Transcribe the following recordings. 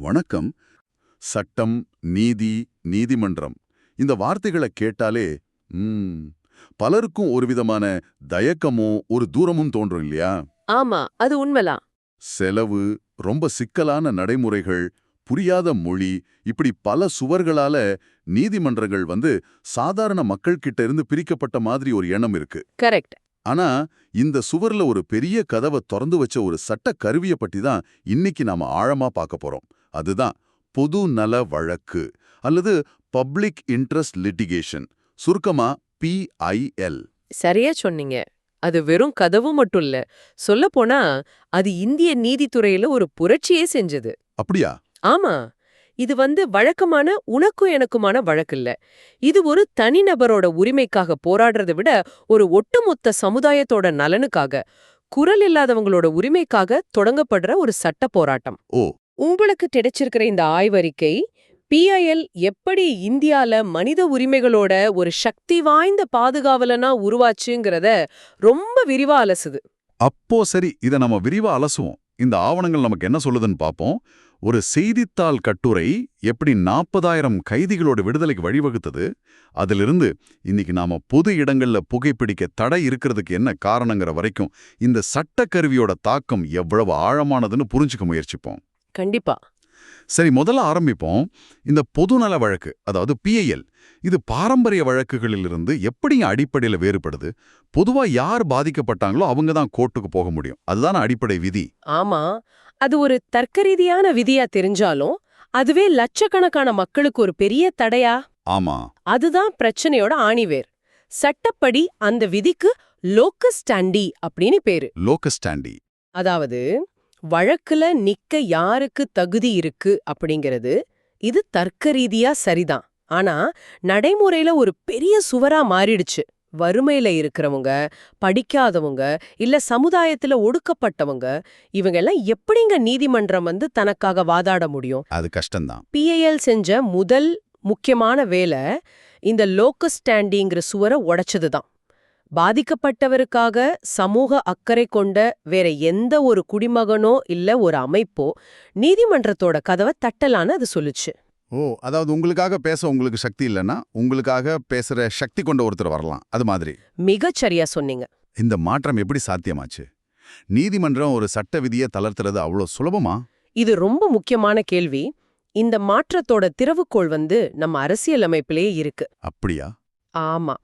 வணக்கம். சட்டம் நீதி நீதிமன்றம். இந்த வார்த்தைகளை கேட்டாலே ம், பலருக்கும் ஒரு விதமான தயக்கமோ ஒரு தூரமும் தோன்றும் இல்லையா? ஆமா அது உண்மைலாம் செலவு ரொம்ப சிக்கலான நடைமுறைகள் புரியாத மொழி இப்படி பல சுவர்களால நீதிமன்றங்கள் வந்து சாதாரண மக்கள் கிட்ட இருந்து பிரிக்கப்பட்ட மாதிரி ஒரு எண்ணம் இருக்கு. கரெக்ட். ஆனா இந்த சுவர்ல ஒரு பெரிய கதவை திறந்து வச்ச ஒரு சட்ட கருவிய பத்தி தான் இன்னைக்கு நாம ஆழமா பார்க்க போறோம். அதுதான் பொது நல வழக்கு அல்லது பப்ளிக் இன்ட்ரஸ்ட் லிட்டிகேஷன் சுருக்கமா பிஐஎல் சரியா சொன்னீங்க. அது வெறும் கதவு மட்டும் இல்ல. சொல்லப் போனா அது இந்திய நீதித்துறையில ஒரு புரட்சியே செஞ்சது. அப்படியா? ஆமா. இது வந்து வழக்கமான உனக்கும் எனக்குமான வழக்கு இல்ல. இது ஒரு தனிநபரோட உரிமைக்காக போராடுறதை விட ஒரு ஒட்டுமொத்த சமுதாயத்தோட நலனுக்காக குரல் இல்லாதவங்களோட உரிமைக்காக தொடங்கப்படுற ஒரு சட்ட போராட்டம். ஓ உங்களுக்கு கிடைச்சிருக்கிற இந்த ஆய்வறிக்கை பிஐஎல் எப்படி இந்தியால மனித உரிமைகளோட ஒரு சக்தி வாய்ந்த பாதுகாவலனா உருவாச்சுங்கிறத ரொம்ப விரிவா அலசுது. அப்போ சரி இத நம்ம விரிவா அலசுவோம். இந்த ஆவணங்கள் நமக்கு என்ன சொல்லுதுன்னு பாப்போம். ஒரு செய்தித்தாள் கட்டுரை எப்படி நாற்பதாயிரம் கைதிகளோட விடுதலைக்கு வழிவகுத்தது. அதிலிருந்து இன்னைக்கு நாம பொது இடங்கள்ல புகைப்பிடிக்க தடை இருக்கிறதுக்கு என்ன காரணங்கிற வரைக்கும் இந்த சட்டக்கருவியோட தாக்கம் எவ்வளவு ஆழமானதுன்னு புரிஞ்சுக்க முயற்சிப்போம். கண்டிப்பா. சரி முதல்ல ஆரம்பிப்போம். இந்த பொதுநல வழக்கு அதாவது பிஐஎல் இது பாரம்பரிய வழக்குகளிலிருந்து எப்படி அடிப்படையில வேறுபடுது? பொதுவா யார் பாதிக்கப்பட்டாங்களோ அவங்க தான் கோர்ட்டுக்கு போக முடியும். அதுதான் அடிப்படை விதி. ஆமா. அது ஒரு தர்க்கரீதியான விதியா தெரிஞ்சாலும் அதுவே லட்சக்கணக்கான மக்களுக்கு ஒரு பெரிய தடையா? ஆமா. அதுதான் பிரச்சனையோட ஆணிவேர். சட்டப்படி அந்த விதிக்கு லோக்கஸ் ஸ்டாண்டி அப்படின்னு பேரு. லோகஸ்டாண்டி அதாவது வழக்குல நிக்க யாருக்கு தகுதி இருக்கு அப்படிங்கிறது இது தர்க்க ரீதியா சரிதான். ஆனா நடைமுறையில ஒரு பெரிய சுவரா மாறிடுச்சு. வறுமையில இருக்கிறவங்க படிக்காதவங்க இல்ல சமுதாயத்துல ஒடுக்கப்பட்டவங்க இவங்க எல்லாம் எப்படிங்க நீதிமன்றம் வந்து தனக்காக வாதாட முடியும்? அது கஷ்டம்தான். பிஐஎல் செஞ்ச முதல் முக்கியமான வேலை இந்த லோக்கஸ் ஸ்டாண்டிங்கிற சுவரை உடைச்சதுதான். பாதிக்கப்பட்டவருக்காக சமூக அக்கறை கொண்ட வேற எந்த ஒரு குடிமகனோ இல்ல ஒரு அமைப்போ நீதிமன்றத்தோட கதவை தட்டலான்னு அது சொல்லுச்சு. ஓ அதாவது உங்களுக்காக பேச உங்களுக்கு சக்தி இல்லைன்னா உங்களுக்காக பேசுற சக்தி கொண்ட ஒருத்தர் வரலாம். அது மாதிரி. மிகச் சரியா சொன்னீங்க. இந்த மாற்றம் எப்படி சாத்தியமாச்சு? நீதிமன்றம் ஒரு சட்ட விதியை தளர்த்துறது அவ்வளோ சுலபமா? இது ரொம்ப முக்கியமான கேள்வி. இந்த மாற்றத்தோட திறவுகோள் வந்து நம்ம அரசியலமைப்பிலேயே இருக்கு. அப்படியா? ஆமா.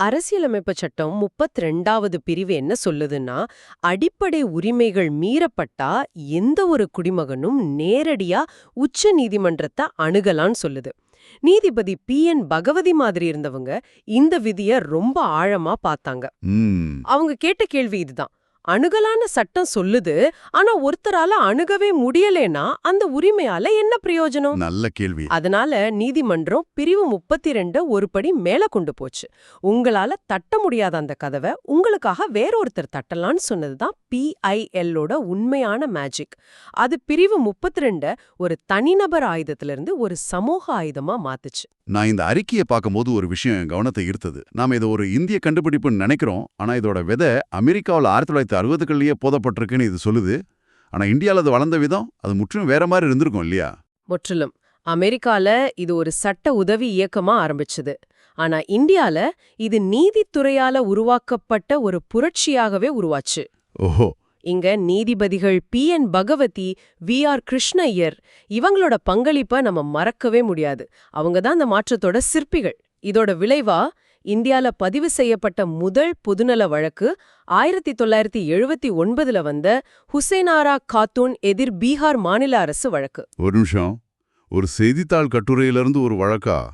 அரசியலமைப்பு சட்டம் முப்பத்தி ரெண்டாவது பிரிவு என்ன சொல்லுதுன்னா அடிப்படை உரிமைகள் மீறப்பட்டா எந்த ஒரு குடிமகனும் நேரடியா உச்ச நீதிமன்றத்தை அணுகலான்னு சொல்லுது. நீதிபதி பி. என். பகவதி மாதிரி இருந்தவங்க இந்த விதிய ரொம்ப ஆழமா பார்த்தாங்க. அவங்க கேட்ட கேள்வி இதுதான். அணுகலான சட்டம் சொல்லுது ஆனா ஒருத்தரால அணுகவே முடியலேனா அந்த உரிமையால என்ன பிரயோஜனம்? நல்ல கேள்வி. அதனால நீதிமன்றம் பிரிவு முப்பத்தி ரெண்டு ஒரு படி மேல கொண்டு போச்சு. உங்களால தட்ட முடியாத அந்த கதவை உங்களுக்காக வேறொருத்தர் தட்டலான்னு சொன்னதுதான் பிஐஎல்லோட உண்மையான மேஜிக் அது பிரிவு முப்பத்தி ரெண்ட ஒரு தனிநபர் ஆயுதத்திலிருந்து ஒரு சமூக ஆயுதமா மாத்துச்சு. நான் இந்த அறிக்கையை பார்க்கும்போது ஒரு விஷயம் கவனத்தை ஈர்த்தது. நாம இதை ஒரு இந்திய கண்டுபிடிப்புன்னு நினைக்கிறோம் ஆனா இதோட விதை அமெரிக்காவில் ஆயிரத்தி தொள்ளாயிரத்தி அறுபதுகள்லயே போதப்பட்டிருக்குன்னு இது சொல்லுது. ஆனா இந்தியாவில் அது வளர்ந்த விதம் அது முற்றிலும் வேற மாதிரி இருந்திருக்கும் இல்லையா? முற்றிலும். அமெரிக்கால இது ஒரு சட்ட உதவி இயக்கமா ஆரம்பிச்சது. ஆனா இந்தியால இது நீதித்துறையால உருவாக்கப்பட்ட ஒரு புரட்சியாகவே உருவாச்சு. ஓஹோ. இங்க நீதிபதிகள் P. N. Bhagwati V. R. Krishna Iyer இவங்களோட பங்களிப்பை நம்ம மறக்கவே முடியாது. அவங்க தான் அந்த மாற்றத்தோட சிற்பிகள். இதோட விளைவா இந்தியால பதிவு செய்யப்பட்ட முதல் பொதுநல வழக்கு ஆயிரத்தி தொள்ளாயிரத்தி எழுபத்தி ஒன்பதுல வந்த ஹுசேனாரா காத்தூன் எதிர் பீகார் மாநில அரசு வழக்கு. ஒரு நிமிஷம். ஒரு செய்தித்தாள் கட்டுரையிலிருந்து ஒரு வழக்கா?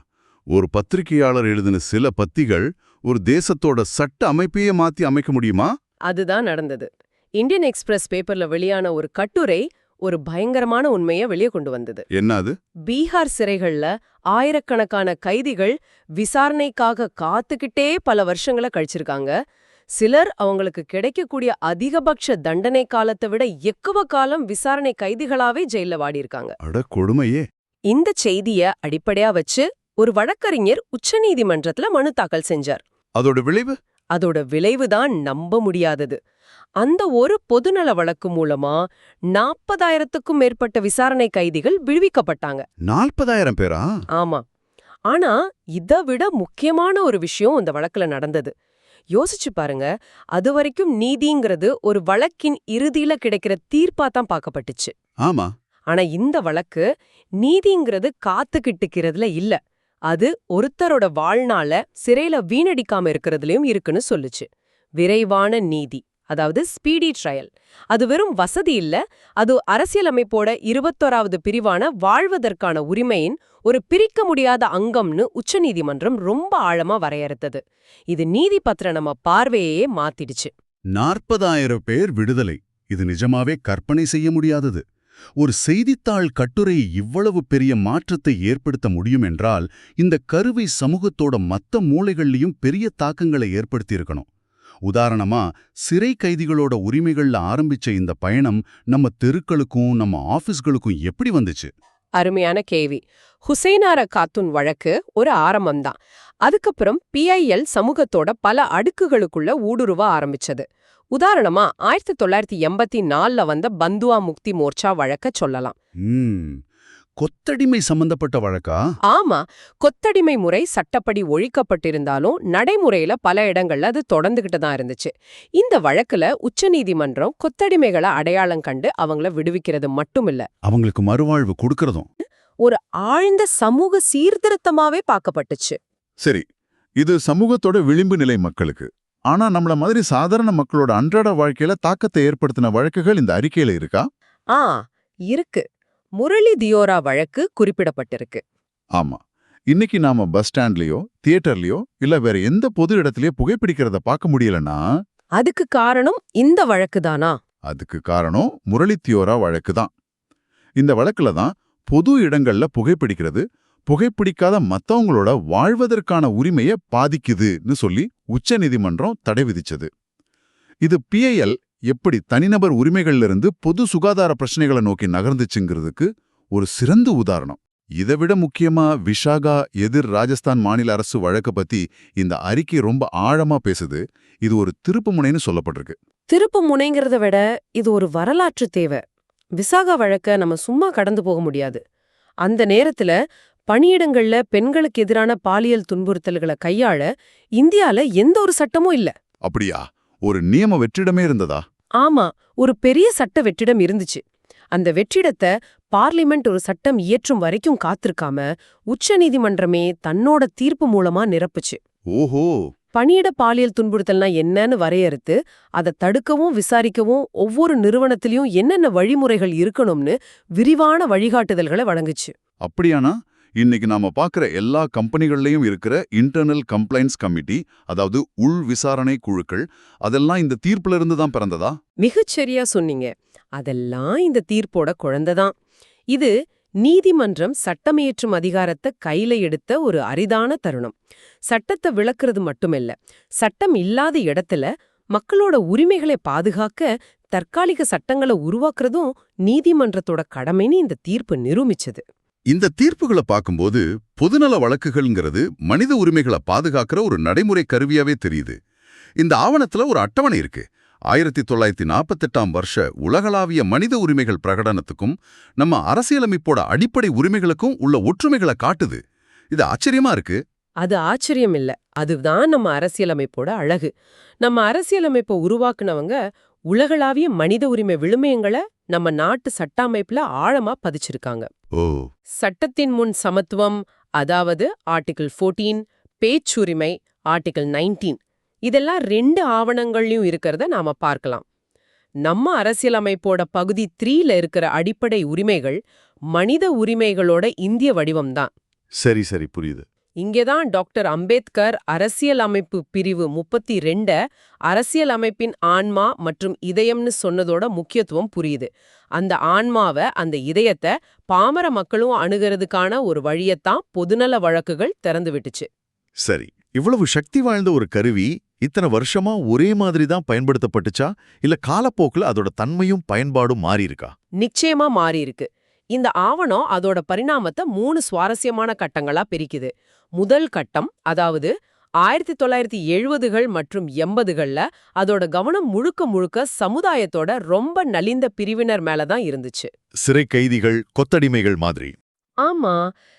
ஒரு பத்திரிகையாளர் எழுதின சில பத்திகள் ஒரு தேசத்தோட சட்ட அமைப்பையே மாத்தி அமைக்க முடியுமா? அதுதான் நடந்தது. இந்தியன் எக்ஸ்பிரஸ் பேப்பர்ல வெளியான ஒரு கட்டுரை ஒரு பயங்கரமான உண்மையை வெளியே கொண்டு வந்தது. என்ன அது? பீகார் சிறைகள்ல ஆயிரக்கணக்கான கைதிகள் விசாரணைக்காக காத்துக்கிட்டே பல வருஷங்களை கழிச்சிருக்காங்க. சிலர் அவங்களுக்கு கிடைக்கக்கூடிய அதிகபட்ச தண்டனை காலத்தை விட எக்குவ காலம் விசாரணை கைதிகளாவே ஜெயில வாடியிருக்காங்க. அட கொடுமையே. இந்த செய்திய அடிப்படையா வச்சு ஒரு வழக்கறிஞர் உச்சநீதிமன்றத்துல மனு தாக்கல் செஞ்சார். அதோட விளைவு? அதோட விளைவுதான் நம்ப முடியாதது. அந்த ஒரு பொதுநல வழக்கு மூலமா நாற்பதாயிரத்துக்கும் மேற்பட்ட விசாரணை கைதிகள் விடுவிக்கப்பட்டாங்க. நாற்பதாயிரம் பேரா? ஆமா. ஆனா இதை விட முக்கியமான ஒரு விஷயம் இந்த வழக்குல நடந்தது. யோசிச்சு பாருங்க அது வரைக்கும் நீதிங்கிறது ஒரு வழக்கின் இறுதியில கிடைக்கிற தீர்ப்பா தான் பார்க்கப்பட்டுச்சு. ஆமா. ஆனா இந்த வழக்கு நீதிங்கிறது காத்துக்கிட்டுக்கிறதுல இல்ல. அது ஒருத்தரோட வாழ்நாள சிறையில வீணடிக்காம இருக்கிறதுலயும் இருக்குன்னு சொல்லுச்சு. விரைவான நீதி. அதாவது ஸ்பீடி ட்ரையல். அது வெறும் வசதி இல்ல அது அரசியலமைப்போட இருபத்தோராவது பிரிவான வாழ்வதற்கான உரிமையின் ஒரு பிரிக்க முடியாத அங்கம்னு உச்சநீதிமன்றம் ரொம்ப ஆழமா வரையறுத்தது. இது நீதி பத்திர நம்ம பார்வையே மாத்திடுச்சு. நாற்பதாயிரம் பேர் விடுதலை. இது நிஜமாவே கற்பனை செய்ய முடியாதது. ஒரு செய்தித்தாள் கட்டுரை இவ்வளவு பெரிய மாற்றத்தை ஏற்படுத்த முடியும் என்றால் இந்த கருவை சமூகத்தோட மத்த மூளைகள்லையும் பெரிய தாக்கங்களை ஏற்படுத்தியிருக்கணும். உதாரணமா சிறை கைதிகளோட உரிமைகள்ல ஆரம்பிச்ச இந்த பயணம் நம்ம தெருக்களுக்கும் நம்ம ஆபீஸ்களுக்கும் எப்படி வந்துச்சு? அருமையான கேவி ஹுசைனார காத்துன் வழக்கு ஒரு ஆரம்பம்தான். அதுக்கப்புறம் பிஐஎல் சமூகத்தோட பல அடுக்குகளுக்குள்ள ஊடுருவ ஆரம்பிச்சது. உதாரணமா ஆயிரத்தி தொள்ளாயிரத்தி எண்பத்தி நாலுல வந்த பந்துவா முக்தி மோர்ச்சா வழக்க சொல்லலாம். கொத்தடிமை சம்பந்தப்பட்ட வழக்கா? ஆமா. கொத்தடிமை முறை சட்டப்படி ஒழிக்கப்பட்டிருந்தாலும் நடைமுறையில பல இடங்கள்ல அது தொடர்ந்துகிட்டு தான் இருந்துச்சு. இந்த வழக்குல உச்சநீதிமன்றம் கொத்தடிமைகளை அடையாளம் கண்டு அவங்கள விடுவிக்கிறது மட்டுமில்ல. அவங்களுக்கு மறுவாழ்வு கொடுக்கறதும். ஒரு ஆழ்ந்த சமூக சீர்திருத்தமாவே பார்க்கப்பட்டுச்சு. சரி. இது சமூகத்தோட விளிம்பு நிலை மக்களுக்கு. ஆனா நம்மள மாதிரி சாதாரண மக்களோட அன்றாட வாழ்க்கையில தாக்கத்தை ஏற்படுத்தின வழக்குகள் இந்த அறிக்கையில இருக்கா? ஆ இருக்கு. முரளி தியோரா வழக்கு குறிப்பிடப்பட்டிருக்கு. ஆமா. இன்னைக்கு நாம பஸ் ஸ்டாண்ட்லயோ தியேட்டர்லயோ இல்ல வேற எந்த பொது இடத்துலயோ புகைப்பிடிக்கிறத பார்க்க முடியலன்னா அதுக்கு காரணம் இந்த வழக்கு தானா? அதுக்கு காரணம் முரளித்தியோரா வழக்கு தான். இந்த வழக்குல தான் பொது இடங்கள்ல புகைப்பிடிக்கிறது புகைப்பிடிக்காத மத்தவங்களோட வாழ்வதற்கான உரிமையை பாதிக்குதுன்னு சொல்லி உச்சநீதிமன்றம் தடை விதிச்சது. இது பிஐஎல் எப்படி தனிநபர் உரிமைகள்ல இருந்து பொது சுகாதார பிரச்சனைகளை நோக்கி நகர்ந்துச்சுங்கிறதுக்கு ஒரு சிறந்த உதாரணம். இதை விட முக்கியமா விஷாகா எதிர் ராஜஸ்தான் மாநில அரசு வழக்க பத்தி இந்த அறிக்கை ரொம்ப ஆழமா பேசுது. இது ஒரு திருப்புமுனைன்னு சொல்லப்பட்டிருக்கு. திருப்பு முனைங்கிறத விட இது ஒரு வரலாற்று தேவை. விசாகா வழக்க நம்ம சும்மா கடந்து போக முடியாது. அந்த நேரத்துல பணியிடங்கள்ல பெண்களுக்கு எதிரான பாலியல் துன்புறுத்தல்களை கையாள இந்தியால எந்த ஒரு சட்டமும் இல்ல. அப்படியா? ஒரு நியம வெற்றிடமே இருந்ததா? ஆமா ஒரு பெரிய சட்ட வெற்றிடம் இருந்துச்சு. அந்த வெற்றிடத்தை பார்லிமெண்ட் ஒரு சட்டம் இயற்றும் வரைக்கும் காத்திருக்காம உச்சநீதிமன்றமே தன்னோட தீர்ப்பு மூலமா நிரப்புச்சு. ஓஹோ! பணியிட பாலியல் துன்புறுத்தல்னா என்னன்னு வரையறுத்து அதை தடுக்கவும் விசாரிக்கவும் ஒவ்வொரு நிறுவனத்திலயும் என்னென்ன வழிமுறைகள் இருக்கணும்னு விரிவான வழிகாட்டுதல்களை வழங்குச்சு. அப்படியானா? இன்னைக்கு நாம பார்க்குற எல்லா கம்பெனிகள்லயும் இருக்கிற இன்டர்னல் கம்ப்ளைண்ட்ஸ் கமிட்டி அதாவது உள் விசாரணை குழுக்கள் அதெல்லாம் இந்த தீர்ப்புல இருந்து தான் பிறந்ததா? மிகச்சரியா சொன்னீங்க. அதெல்லாம் இந்த தீர்ப்போட குழந்தைதான் இது நீதிமன்றம் சட்டமியற்றும் அதிகாரத்தை கையில எடுத்த ஒரு அரிதான தருணம். சட்டத்தை விளக்குறது மட்டுமில்ல சட்டம் இல்லாத இடத்துல மக்களோட உரிமைகளை பாதுகாக்க தற்காலிக சட்டங்களை உருவாக்குறதும் நீதிமன்றத்தோட கடமைன்னு இந்த தீர்ப்பு நிரூபிச்சது. இந்த தீர்ப்புகளை பார்க்கும்போது பொதுநல வழக்குகள்ங்கிறது மனித உரிமைகளை பாதுகாக்கிற ஒரு நடைமுறை கருவியாவே தெரியுது. இந்த ஆவணத்துல ஒரு அட்டவணை இருக்கு. ஆயிரத்தி தொள்ளாயிரத்தி நாற்பத்தெட்டாம் வருஷ உலகளாவிய மனித உரிமைகள் பிரகடனத்துக்கும் நம்ம அரசியலமைப்போட அடிப்படை உரிமைகளுக்கும் உள்ள ஒற்றுமைகளை காட்டுது. இது ஆச்சரியமா இருக்கு? அது ஆச்சரியம் இல்ல. அதுதான் நம்ம அரசியலமைப்போட அழகு. நம்ம அரசியலமைப்பை உருவாக்குனவங்க உலகளாவிய மனித உரிமை விழுமியங்களை நம்ம நாட்டு சட்ட அமைப்புல ஆழமா பதிச்சிருக்காங்க. சட்டத்தின் முன் சமத்துவம் அதாவது ஆர்டிகிள் 14 பேச்சுரிமை ஆர்டிகிள் 19 இதெல்லாம் ரெண்டு ஆவணங்கள்லயும் இருக்கிறத நாம பார்க்கலாம். நம்ம அரசியலமைப்போட பகுதி த்ரீல இருக்கிற அடிப்படை உரிமைகள் மனித உரிமைகளோட இந்திய வடிவம்தான். சரி சரி புரியுது. இங்கேதான் டாக்டர் அம்பேத்கர் அரசியலமைப்பு பிரிவு முப்பத்தி ரெண்ட அரசியலமைப்பின் ஆன்மா மற்றும் இதயம்னு சொன்னதோட முக்கியத்துவம் புரியுது. அந்த ஆன்மாவை அந்த இதயத்தை பாமர மக்களும் அணுகிறதுக்கான ஒரு வழியத்தான் பொதுநல வழக்குகள் திறந்து விட்டுச்சு. சரி இவ்வளவு சக்தி வாய்ந்த ஒரு கருவி இத்தனை வருஷமா ஒரே மாதிரி தான் பயன்படுத்தப்பட்டுச்சா? இல்ல காலப்போக்குல அதோட தன்மையும் பயன்பாடும் மாறி இருக்கா நிச்சயமா மாறி இருக்கு இந்த ஆவணம் அதோட பரிணாமத்தை மூணு சுவாரஸ்யமான கட்டங்களா பிரிக்குது. முதல் கட்டம் அதாவது ஆயிரத்தி தொள்ளாயிரத்தி எழுபதுகள் மற்றும் எண்பதுகள்ல அதோட கவனம் முழுக்க முழுக்க சமுதாயத்தோட ரொம்ப நலிந்த பிரிவினர் மேல தான் இருந்துச்சு. சிறை கைதிகள் கொத்தடிமைகள் மாதிரி. ஆமா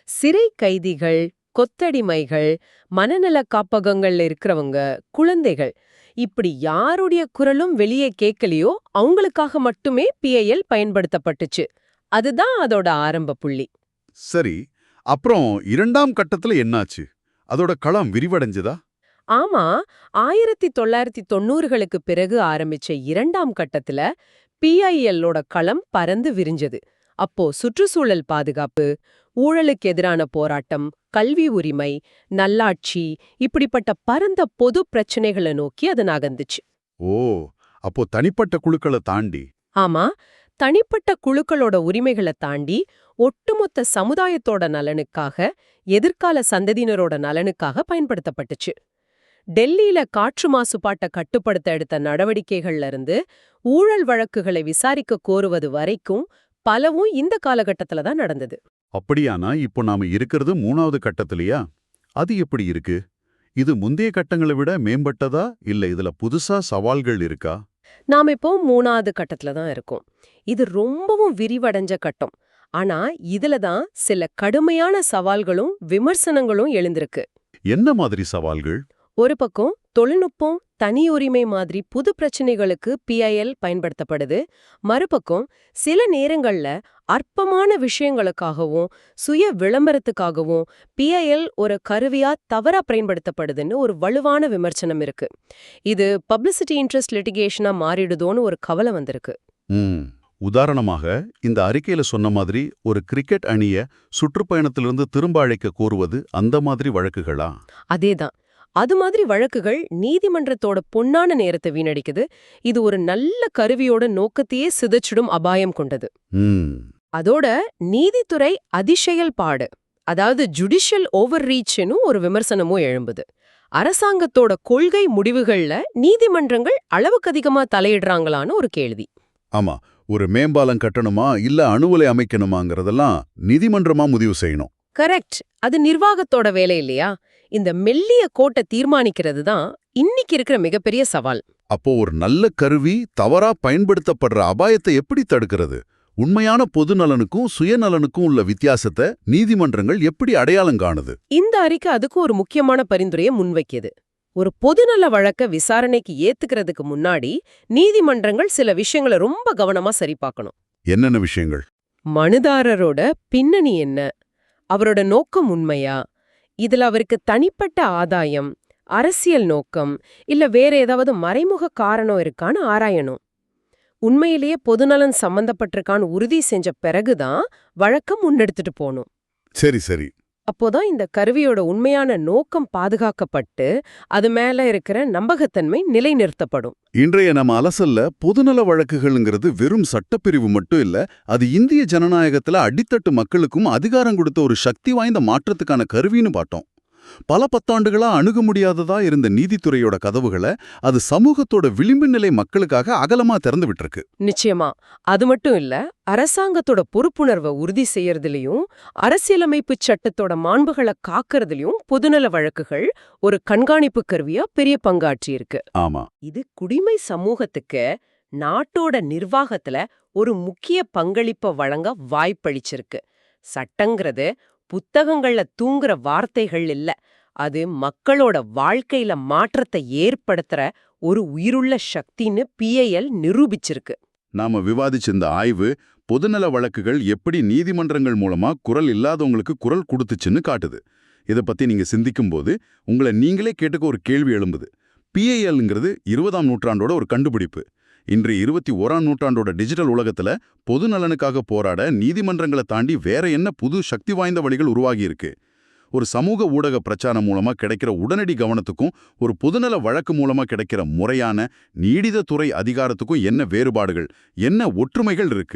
சிறை கைதிகள் கொத்தடிமைகள் மனநல காப்பகங்கள்ல இருக்கிறவங்க குழந்தைகள் இப்படி யாருடைய குரலும் வெளியே கேட்கலையோ அவங்களுக்காக மட்டுமே பிஐஎல் பயன்படுத்தப்பட்டுச்சு. அதுதான் அதோட ஆரம்ப புள்ளி. சரி அப்புறம் இரண்டாம் கட்டத்துல என்னாச்சு? அதோட களம் விரிவடைஞ்சதா? ஆமா ஆயிரத்தி தொள்ளாயிரத்தி தொண்ணூறுகளுக்கு பிறகு ஆரம்பிச்ச இரண்டாம் கட்டத்துல பிஐஎல்லோட களம் பறந்து விரிஞ்சது. அப்போ சுற்றுச்சூழல் பாதுகாப்பு ஊழலுக்கு எதிரான போராட்டம் கல்வி உரிமை நல்லாட்சி இப்படிப்பட்ட பரந்த பொது பிரச்சனைகளை நோக்கி அது நகர்ந்துச்சு ஓ அப்போ தனிப்பட்ட குழுக்களை தாண்டி. ஆமா தனிப்பட்ட குழுக்களோட உரிமைகளை தாண்டி ஒட்டுமொத்த சமுதாயத்தோட நலனுக்காக எதிர்கால சந்ததியினரோட நலனுக்காக பயன்படுத்தப்பட்டுச்சு. டெல்லியில காற்று மாசுபாட்ட கட்டுப்படுத்த எடுத்த நடவடிக்கைகள்ல இருந்து ஊழல் வழக்குகளை விசாரிக்க கோருவது வரைக்கும் பலவும் இந்த காலகட்டத்துல தான் நடந்தது. அப்படியானா இப்போ நாம இருக்கிறது மூணாவது கட்டத்திலயா? அது எப்படி இருக்கு? இது முந்தைய கட்டங்களை விட மேம்பட்டதா? இல்ல இதுல புதுசா சவால்கள் இருக்கா? நாம இப்போ மூணாவது கட்டத்துல தான் இருக்கோம். இது ரொம்பவும் விரிவடைஞ்ச கட்டம். ஆனா இதுல தான் சில கடுமையான சவால்களும் விமர்சனங்களும் எழுந்திருக்கு. என்ன மாதிரி சவால்கள்? ஒரு பக்கம் தொழில்நுட்பம் தனி உரிமை மாதிரி புது பிரச்சனைகளுக்கு பிஐஎல் பயன்படுத்தப்படுது. மறுபக்கம் சில நேரங்கள்ல அற்பமான விஷயங்களுக்காகவும் சுய விளம்பரத்துக்காகவும் பிஐஎல் ஒரு கருவியா தவறா பயன்படுத்தப்படுதுன்னு ஒரு வலுவான விமர்சனம் இருக்கு. இது பப்ளிசிட்டி இன்ட்ரெஸ்ட் லிட்டிகேஷனா மாறிடுதோன்னு ஒரு கவலை வந்திருக்கு. உதாரணமாக இந்த அறிக்கையில சொன்ன மாதிரி ஒரு கிரிக்கெட் அணிய சுற்றுப்பயணத்திலிருந்து திரும்ப அழைக்க கோருவது அந்த மாதிரி வழக்குகளா? அதேதான். அது மாதிரி வழக்குகள் நீதிமன்றத்தோட பொன்னான நேரத்தை வீணடிக்குது. இது ஒரு நல்ல கருவியோட நோக்கத்தையே சிதைச்சிடும் அபாயம் கொண்டது. அதோட நீதித்துறை அதிசெயல்பாடு அதாவது ஜுடிஷியல் ஓவர் ரீச்னு ஒரு விமர்சனமும் எழும்புது. அரசாங்கத்தோட கொள்கை முடிவுகள்ல நீதிமன்றங்கள் அளவுக்கு அதிகமா தலையிடுறாங்களான்னு ஒரு கேள்வி. ஆமா ஒரு மேம்பாலம் கட்டணுமா இல்ல அணுவலை அமைக்கணுமாங்கிறதெல்லாம் நீதிமன்றமா முடிவு செய்யணும். கரெக்ட். அது நிர்வாகத்தோட வேலை இல்லையா? இந்த மெல்லிய கோட்டை தீர்மானிக்கிறது தான் இன்னைக்கு இருக்கிற மிகப்பெரிய சவால். அப்போ ஒரு நல்ல கருவி தவறா பயன்படுத்தப்படுற அபாயத்தை எப்படி தடுக்கிறது? உண்மையான பொது நலனுக்கும் சுயநலனுக்கும் உள்ள வித்தியாசத்தை நீதிமன்றங்கள் எப்படி அடையாளம் காணுது? இந்த அறிக்கை அதுக்கு ஒரு முக்கியமான பரிந்துரையை முன்வைக்கிது. ஒரு பொதுநல வழக்க விசாரணைக்கு ஏத்துக்கிறதுக்கு முன்னாடி நீதிமன்றங்கள் சில விஷயங்களை ரொம்ப கவனமா சரிபார்க்கணும். என்னென்ன விஷயங்கள்? மனுதாரரோட பின்னணி என்ன? அவரோட நோக்கம் உண்மையா? இதுல அவருக்கு தனிப்பட்ட ஆதாயம் அரசியல் நோக்கம் இல்ல வேற ஏதாவது மறைமுக காரணம் இருக்கான்னு ஆராயணும். உண்மையிலேயே பொதுநலன் சம்பந்தப்பட்டிருக்கான்னு உறுதி செஞ்ச பிறகுதான் வழக்கம் முன்னெடுத்துட்டு போகணும் சரி சரி. அப்போதான் இந்த கருவியோட உண்மையான நோக்கம் பாதுகாக்கப்பட்டு அது மேல இருக்கிற நம்பகத்தன்மை நிலைநிறுத்தப்படும். இன்றைய நம்ம அலசல்ல பொதுநல வழக்குகள்ங்கிறது வெறும் சட்டப்பிரிவு மட்டும் இல்ல அது இந்திய ஜனநாயகத்துல அடித்தட்டு மக்களுக்கும் அதிகாரம் கொடுத்த ஒரு சக்தி வாய்ந்த மாற்றத்துக்கான கருவின்னு பார்த்தோம். பல பத்தாண்டுகளா அணுக முடியாததா இருந்த நீதித்துறையோட கதவுகளை அது சமூகத்தோட விளிம்பு நிலை மக்களுக்காக அகலமா திறந்து விட்டிருக்கு. நிச்சயமா. அது மட்டும் இல்ல அரசாங்கத்தோட பொறுப்புணர்வை உறுதி செய்யறதுலயும் அரசியலமைப்பு சட்டத்தோட மாண்புகளை காக்கறதுலயும் பொதுநல வழக்குகள் ஒரு கண்காணிப்பு கருவியா பெரிய பங்காற்றி இருக்கு ஆமா. இது குடிமை சமூகத்துக்கு நாட்டோட நிர்வாகத்துல ஒரு முக்கிய பங்களிப்ப வழங்க வாய்ப்பளிச்சிருக்கு. சட்டங்கிறது புத்தகங்கள்ல தூங்குற வார்த்தைகள் இல்ல. அது மக்களோட வாழ்க்கையில மாற்றத்தை ஏற்படுத்துற ஒரு உயிருள்ள சக்தின்னு பிஐஎல் நிரூபிச்சிருக்கு. நாம விவாதிச்ச இந்த ஆய்வு பொதுநல வழக்குகள் எப்படி நீதிமன்றங்கள் மூலமா குரல் இல்லாதவங்களுக்கு குரல் கொடுத்துச்சுன்னு காட்டுது. இத பத்தி நீங்க சிந்திக்கும்போது உங்களை நீங்களே கேட்டுக்க ஒரு கேள்வி எழும்புது. பிஐஎல்ங்கிறது இருபதாம் நூற்றாண்டோட ஒரு கண்டுபிடிப்பு. இன்று இருபத்தி ஓராம் நூற்றாண்டோட டிஜிட்டல் உலகத்துல பொது நலனுக்காக போராட நீதிமன்றங்களை தாண்டி வேற என்ன புது சக்தி வாய்ந்த வழிகள் உருவாகியிருக்கு? ஒரு சமூக ஊடக பிரச்சாரம் மூலமா கிடைக்கிற உடனடி கவனத்துக்கும் ஒரு பொதுநல வழக்கு மூலமா கிடைக்கிற முறையான நீடித துறை அதிகாரத்துக்கும் என்ன வேறுபாடுகள்? என்ன ஒற்றுமைகள் இருக்கு?